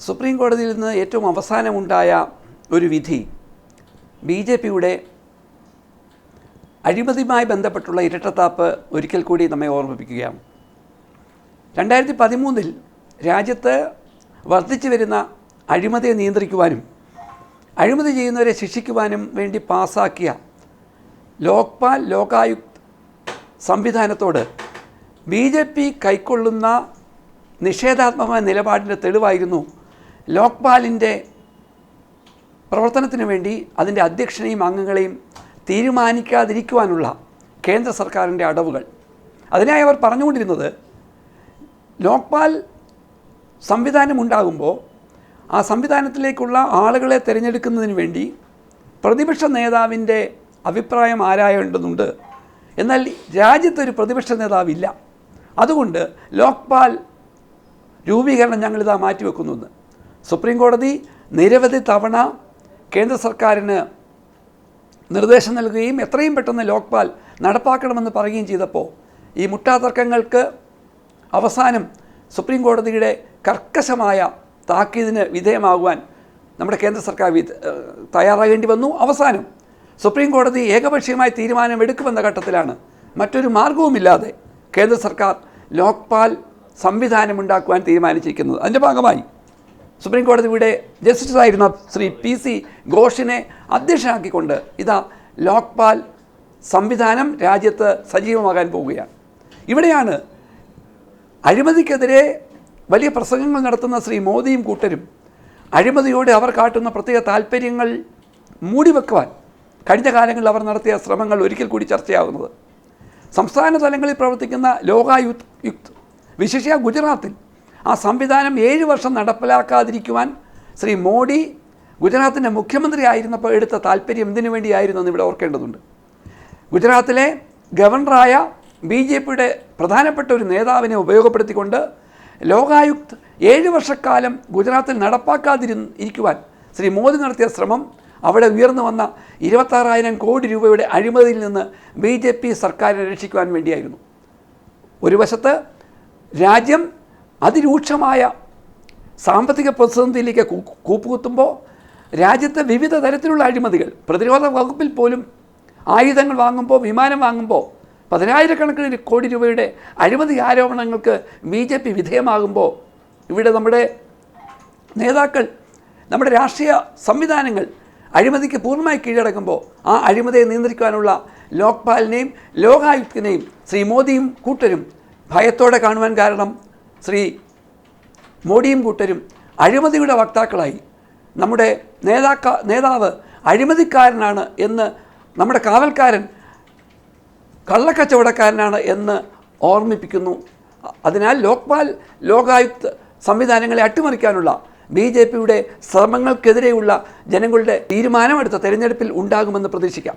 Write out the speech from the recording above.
Supreme കോടതിയിൽ നിന്ന് ഏറ്റവും അവസാനമുണ്ടായ ഒരു വിധി ബി ജെ പിയുടെ അഴിമതിയുമായി ബന്ധപ്പെട്ടുള്ള ഇരട്ടത്താപ്പ് ഒരിക്കൽ കൂടി നമ്മെ ഓർമ്മിപ്പിക്കുകയാണ്. രണ്ടായിരത്തി പതിമൂന്നിൽ രാജ്യത്ത് വർദ്ധിച്ചു വരുന്ന അഴിമതിയെ നിയന്ത്രിക്കുവാനും അഴിമതി ചെയ്യുന്നവരെ ശിക്ഷിക്കുവാനും വേണ്ടി പാസാക്കിയ ലോക്പാൽ ലോകായുക്ത് സംവിധാനത്തോട് ബി ജെ പി കൈക്കൊള്ളുന്ന നിഷേധാത്മകമായ നിലപാടിന്റെ തെളിവായിരുന്നു ലോക്പാലിന്റെ പ്രവർത്തനത്തിന് വേണ്ടി അതിന്റെ അധ്യക്ഷനെയും അംഗങ്ങളെയും തീരുമാനിക്കാതിരിക്കുവാനുള്ള കേന്ദ്ര സർക്കാരിന്റെ അടവുകൾ. അതിനായി അവർ പറഞ്ഞുകൊണ്ടിരുന്നത് ലോക്പാൽ സംവിധാനമുണ്ടാകുമ്പോൾ ആ സംവിധാനത്തിലേക്കുള്ള ആളുകളെ തിരഞ്ഞെടുക്കുന്നതിന് വേണ്ടി പ്രതിപക്ഷ നേതാവിന്റെ അഭിപ്രായം ആരായേണ്ടതുണ്ട്? എന്നാൽ രാജ്യത്തൊരു പ്രതിപക്ഷ നേതാവില്ല. അതുകൊണ്ട് ലോക്പാൽ രൂപീകരണം ഞങ്ങളിതാ മാറ്റിവെക്കുന്നുവെന്ന് സുപ്രീം കോടതി നിരവധി തവണ കേന്ദ്ര സർക്കാരിന് നിർദ്ദേശം നൽകുകയും എത്രയും പെട്ടെന്ന് ലോക്പാൽ നടപ്പാക്കണമെന്ന് പറയുകയും ചെയ്തപ്പോൾ ഈ മുട്ടാതർക്കങ്ങൾക്ക് അവസാനം സുപ്രീം കോടതിയുടെ കർക്കശമായ താക്കീതിന് വിധേയമാകുവാൻ നമ്മുടെ കേന്ദ്ര സർക്കാർ തയ്യാറാകേണ്ടി വന്നു. അവസാനം സുപ്രീം കോടതി ഏകപക്ഷീയമായി തീരുമാനമെടുക്കുമെന്ന ഘട്ടത്തിലാണ് മറ്റൊരു മാർഗവുമില്ലാതെ കേന്ദ്ര സർക്കാർ ലോക്പാൽ സംവിധാനമുണ്ടാക്കുവാൻ തീരുമാനിച്ചിരിക്കുന്നത്. അതിന്റെ ഭാഗമായി സുപ്രീം കോടതിയുടെ ജസ്റ്റിസായിരുന്ന ശ്രീ പി സി ഘോഷിനെ അധ്യക്ഷനാക്കിക്കൊണ്ട് ഇതാ ലോക്പാൽ സംവിധാനം രാജ്യത്ത് സജീവമാകാൻ പോവുകയാണ്. ഇവിടെയാണ് അഴിമതിക്കെതിരെ വലിയ പ്രസംഗങ്ങൾ നടത്തുന്ന ശ്രീ മോദിയും കൂട്ടരും അഴിമതിയോട് അവർ കാട്ടുന്ന പ്രത്യേക താല്പര്യങ്ങൾ മൂടിവെക്കുവാൻ കഴിഞ്ഞ കാലങ്ങളിൽ അവർ നടത്തിയ ശ്രമങ്ങൾ ഒരിക്കൽ കൂടി ചർച്ചയാകുന്നത് സംസ്ഥാന തലങ്ങളിൽ പ്രവർത്തിക്കുന്ന ലോകായുക്ത് യുക്ത് വിശേഷ ഗുജറാത്തിൽ ആ സംവിധാനം ഏഴ് വർഷം നടപ്പിലാക്കാതിരിക്കുവാൻ ശ്രീ മോഡി ഗുജറാത്തിന്റെ മുഖ്യമന്ത്രി ആയിരുന്നപ്പോൾ എടുത്ത താല്പര്യം എന്തിനു വേണ്ടിയായിരുന്നു എന്ന് ഇവിടെ ഓർക്കേണ്ടതുണ്ട്. ഗുജറാത്തിലെ ഗവർണറായ ബി ജെ പിയുടെ പ്രധാനപ്പെട്ട ഒരു നേതാവിനെ ഉപയോഗപ്പെടുത്തിക്കൊണ്ട് ലോകായുക്ത് ഏഴ് വർഷക്കാലം ഗുജറാത്തിൽ നടപ്പാക്കാതിരു ഇരിക്കുവാൻ ശ്രീ മോദി നടത്തിയ ശ്രമം അവിടെ ഉയർന്നു വന്ന ഇരുപത്താറായിരം കോടി രൂപയുടെ അഴിമതിയിൽ നിന്ന് ബി ജെ പി സർക്കാരിനെ രക്ഷിക്കുവാൻ വേണ്ടിയായിരുന്നു. ഒരു വശത്ത് രാജ്യം അതിരൂക്ഷമായ സാമ്പത്തിക പ്രതിസന്ധിയിലേക്ക് കൂപ്പുകുത്തുമ്പോൾ രാജ്യത്തെ വിവിധ തരത്തിലുള്ള അഴിമതികൾ പ്രതിരോധ വകുപ്പിൽ പോലും ആയുധങ്ങൾ വാങ്ങുമ്പോൾ വിമാനം വാങ്ങുമ്പോൾ പതിനായിരക്കണക്കിന് കോടി രൂപയുടെ അഴിമതി ആരോപണങ്ങൾക്ക് ബി ജെ പി വിധേയമാകുമ്പോൾ ഇവിടെ നമ്മുടെ നേതാക്കൾ നമ്മുടെ രാഷ്ട്രീയ സംവിധാനങ്ങൾ അഴിമതിക്ക് പൂർണമായി കീഴടക്കുമ്പോൾ ആ അഴിമതിയെ നിയന്ത്രിക്കാനുള്ള ലോക്പാലിനെയും ലോകായുക്തിനെയും ശ്രീ മോദിയും കൂട്ടരും ഭയത്തോടെ കാണുവാൻ കാരണം ശ്രീ മോഡിയും കൂട്ടരും അഴിമതിയുടെ വക്താക്കളായി. നമ്മുടെ നേതാക്ക നേതാവ് അഴിമതിക്കാരനാണ് എന്ന് നമ്മുടെ കാവൽക്കാരൻ കള്ളക്കച്ചവടക്കാരനാണ് എന്ന് ഓർമ്മിപ്പിക്കുന്നു. അതിനാൽ ലോക്പാൽ ലോകായുക്ത് സംവിധാനങ്ങളെ അട്ടിമറിക്കാനുള്ള ബി ജെ പിയുടെ ശ്രമങ്ങൾക്കെതിരെയുള്ള ജനങ്ങളുടെ തീരുമാനമെടുത്ത തെരഞ്ഞെടുപ്പിൽ ഉണ്ടാകുമെന്ന് പ്രതീക്ഷിക്കാം.